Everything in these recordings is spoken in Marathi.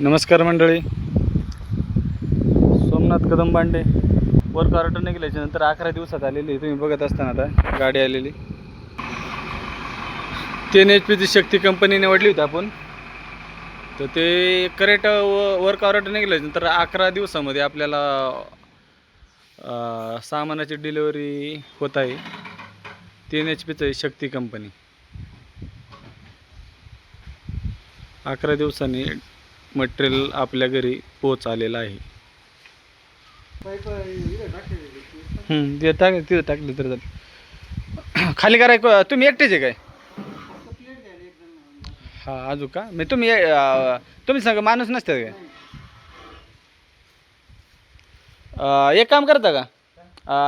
नमस्कार मंडळी. सोमनाथ कदम बांडे वर कार्टन निघाल्याच्या नंतर अकरा दिवसात आलेली आहे. तुम्ही बघत असताना आता गाडी आलेली. तीन एच पीची शक्ती कंपनी निवडली होती आपण. तर ते करेक्ट वर्क कॉरिडॉर निघाल्यानंतर अकरा दिवसामध्ये आपल्याला सामानाची डिलिव्हरी होत आहे. तीन एच पीचं शक्ती कंपनी अकरा दिवसांनी मटेरियल आपल्या घरी पोच आलेलं आहे ते टाक तिथं टाकले तर चालेल खाली कराय तुम्ही एकटेच आहे काय? हा अजून का? मी तुम्ही तुम्ही सांगा माणूस नसतात काय? एक काम करता का?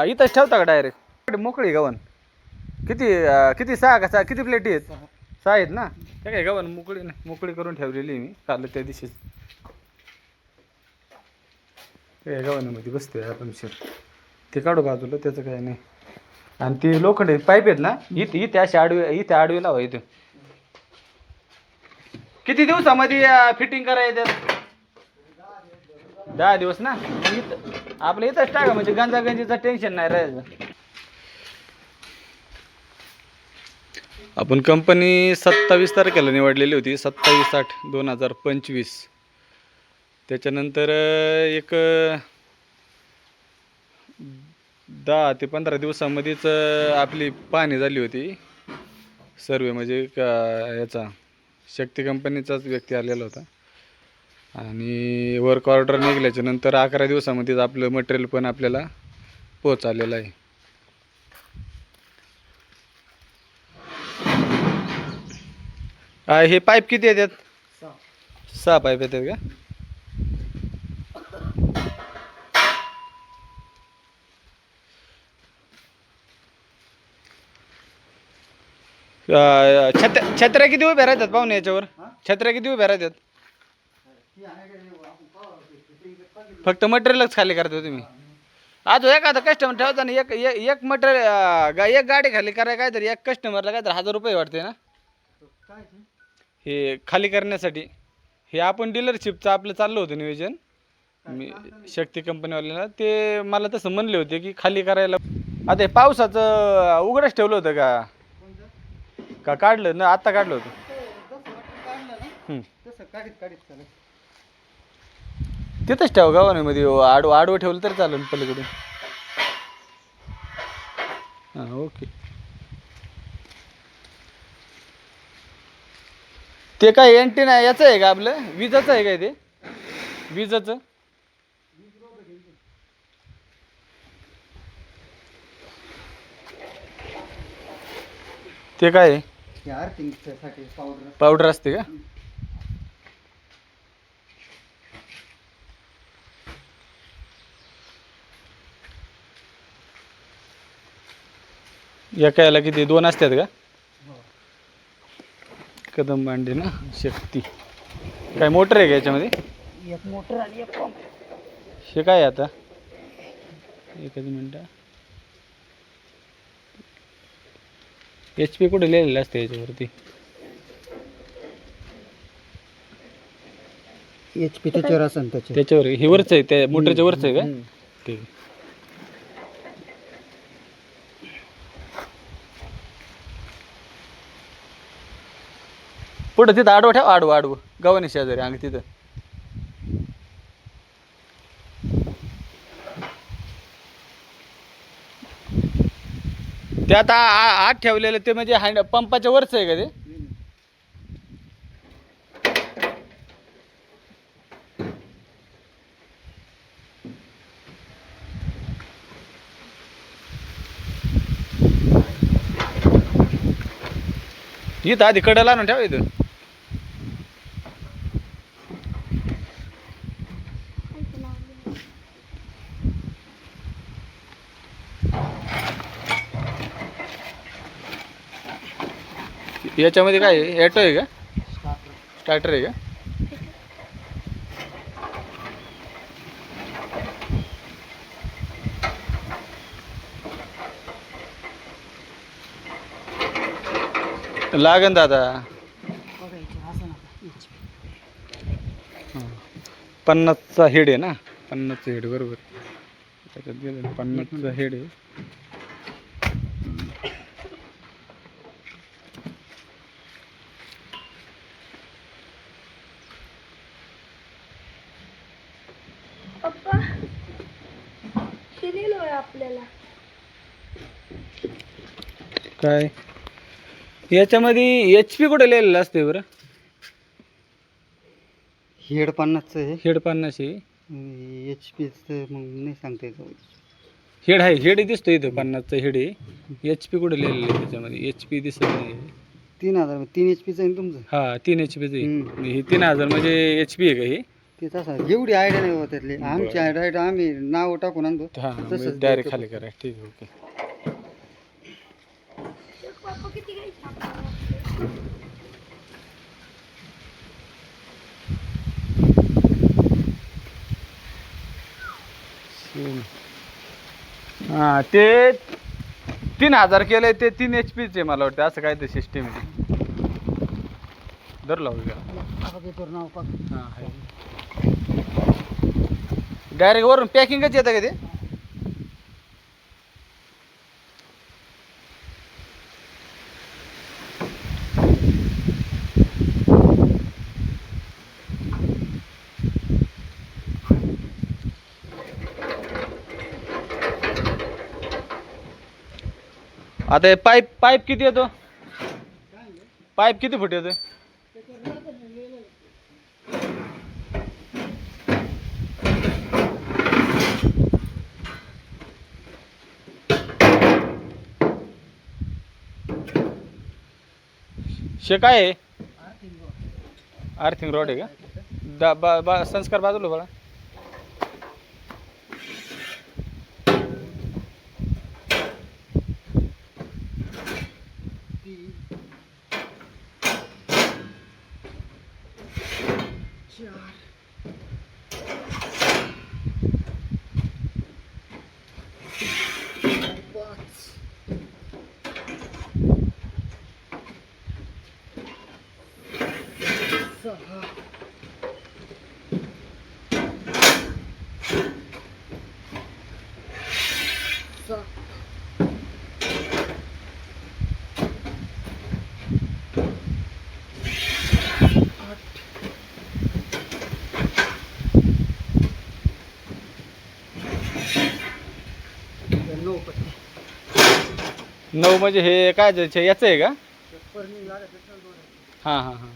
इथंच ठेवता का डायरेक्ट मोकळी गवन किती किती सहा का सहा किती प्लेटी आहेत? सहा आहेत ना? काय काय गव्हाण मोकळी मोकळी करून ठेवलेली मी. काल त्या दिवशीच काय गव्हाणामध्ये बसतोय आपण शिर ते काढू बाजूला त्याचं काय नाही. आणि ते लोखंड पाईप आहेत ना इथे इथे अशी आडवी इथे आडवी लावा इथे. किती दिवसामध्ये फिटिंग करायचं? दहा दिवस ना? इथं आपलं इथंच टाका म्हणजे गंजागंजीचं टेन्शन नाही राहायचं आपण कंपनी सत्तावीस तारखेला निवडलेली होती. सत्तावीस आठ दोन हजार पंचवीस. त्याच्यानंतर एक दहा ते पंधरा दिवसामध्येच आपली पाहणी झाली होती. सर्वे म्हणजे का याचा शक्ती कंपनीचाच व्यक्ती आलेला होता. आणि वर्क ऑर्डर निघाल्याच्या नंतर अकरा दिवसामध्येच आपलं मटेरियल पण आपल्याला पोच आलेलं आहे. हे पाईप किती येतात? सहा. पाईप येतात का? अ, छत्र्या छत्र्या किती उभ्या राहतात पाहुणे याच्यावर? छत्र्या किती उभ्या राहतात? फक्त मटेरियलच खाली करता तुम्ही. अजून एखादा कस्टमर ठेवता ना एक एक- एक मटेरियल एक गाडी खाली करायला काय तरी एक कस्टमरला काय तर हजार रुपये वाटते ना? हे खाली करण्यासाठी हे आपण डीलरशिपचं आपलं चाललं होतं नियोजन. मी शक्ती कंपनीवाल्याला ते मला तसं म्हणले होते की खाली करायला. आता हे पावसाचं उघडच ठेवलं होतं का? का काढलं? ना आत्ता काढलं होतं. हं. तिथंच ठेव गावामध्ये हो, आडवं आडवं ठेवलं तरी चालेल पलीकडून हां ओके. ते काय एंटीना याचं आहे का आपलं? विजाचं आहे काय ते? विजाचं? ते काय आहे? पावडर असते का? एका याला किती? दोन असतात का? कदम भांडे ना शक्ती काय मोटर आहे का याच्यामध्ये? एक मोटर आणि एक पंप हे काय आहे आता? एकच मिनटं. एच पी कुठे लिहिलेलं असतं याच्यावरती? एच पी त्याच्यावर असेल त्याचे त्याच्यावर हे वरच आहे त्या मोटरच्या वरच आहे का? ठीक. आहे पुढं तिथं आडवं ठेव आडवं आडवं. गव्हाणी शेजारी अंग तिथं. ते आता आत ठेवलेलं ते म्हणजे हँड पंपाच्या वरच आहे का ते? इथं आधी कडेला आणून ठेवा इथं. याच्यामध्ये काय आहे? ॲटो आहे का? स्टार्टर आहे का? लागन दादा. पन्नासचा हेड आहे ना? पन्नासचा हेड बरोबर. त्याच्यात गेलं ना, पन्नासचा हेड आहे. आपल्याला. काय? याच्यामध्ये एच पी कुठे लिहिलेलं असते बरं? हेड पन्नासचं आहे. हेड पन्नास आहे. एच पीचं मग नाही सांगता येत हेड आहे हेड दिसतो इथं पन्नासचं हेड आहे. एच पी कुठे लिहिलेलं आहे त्याच्यामध्ये? एच पी दिसत नाही. तीन हजार तीन एच पीचं आहे ना तुमचं? हा तीन एच पीचं हम्म. आहे हे तीन हजार म्हणजे एच पी आहे का हे? ते तसं एवढी आयडिया नाही होत त्यातली. आमची आयडिया आम्ही नाव टाकून आणतो. हा तसंच डायरेक्ट. खाली करा. ठीक आहे ओके पप्पा किती घ्यायचे आपल्याला ते तीन हजार केले ते तीन एच पीचे मला वाटतं असं काय ते सिस्टीम आहे दर लावू का नाव डायरेक्ट वरून पॅकिंगच येतं का ते? आता हे पाईप पाईप किती येतो? पाईप किती फुट येतो शे काय आहे? आर्थिंग रोड आहे का? दा बा बा संस्कार बाजूला बघा नऊ नऊ म्हणजे हे काय जायचं याचं आहे का? हां हां हां.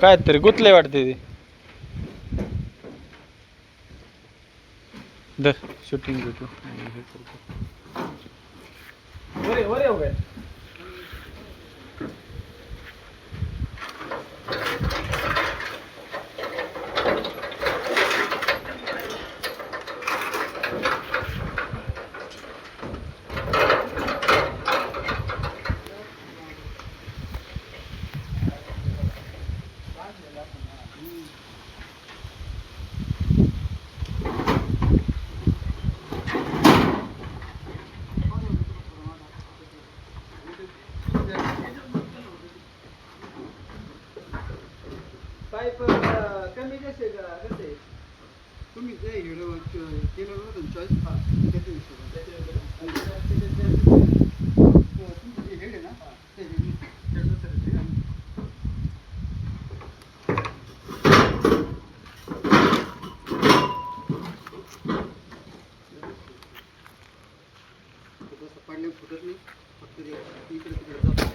काय तरी गुतले वाटते ते. दर शूटिंग घेतो. हे करतो. वर ये, वर ये उभे. पाईप अं, कमी जास्त आहे का कसं आहे तुम्ही जे व्हिडिओ केलं होतं चॉईस त्याच्या हिशोबाने आणि त्याच्यात- त्याच्यात- हो, तुमचं जे हेड आहे ना ते हेड त्याचं सर ते आणि तसं पडल्यावर फुटत नाही फक्त ते इकडे तिकडे जातं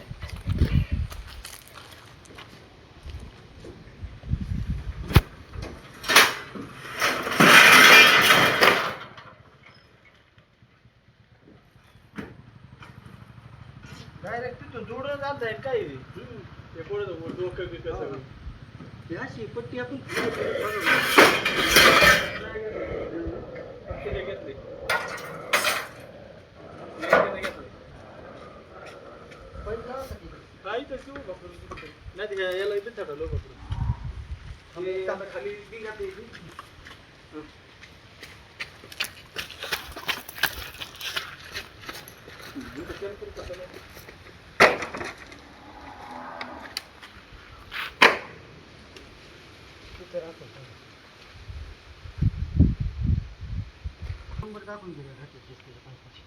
डायरेक्ट तिथून जोडून जात जाईल काय हे? ते पुढं डोकं बिकं सगळं. ही अशी पट्टी आपण किती घेतले? नाही तर शिव बापरे. नाही या- याला. हे आता खाली दिला घातले दिसते पायपाशी.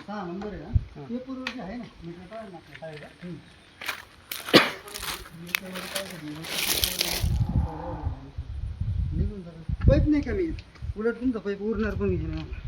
सहा नंबर आहे ना ते पूर्वी आहे ना मीटर पाहिजे ना आपल्या निघून जातं पाईप नाही कमी उलट तुमचा पाईप उरणार पण आहे ना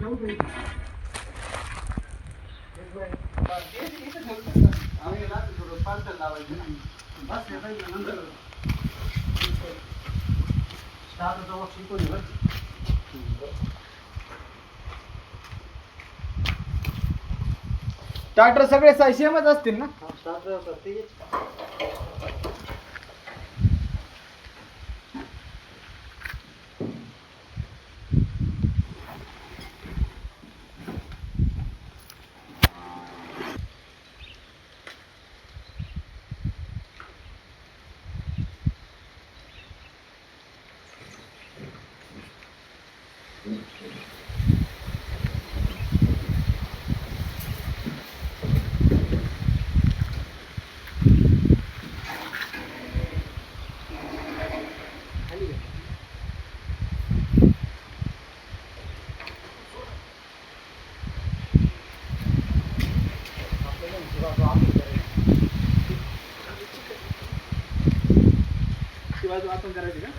टाटर सगळे सेमच असतील ना हा स्टार्टर होता ते खाली घ्या. आपल्याला हिशोब आपण आपण करायचा. ती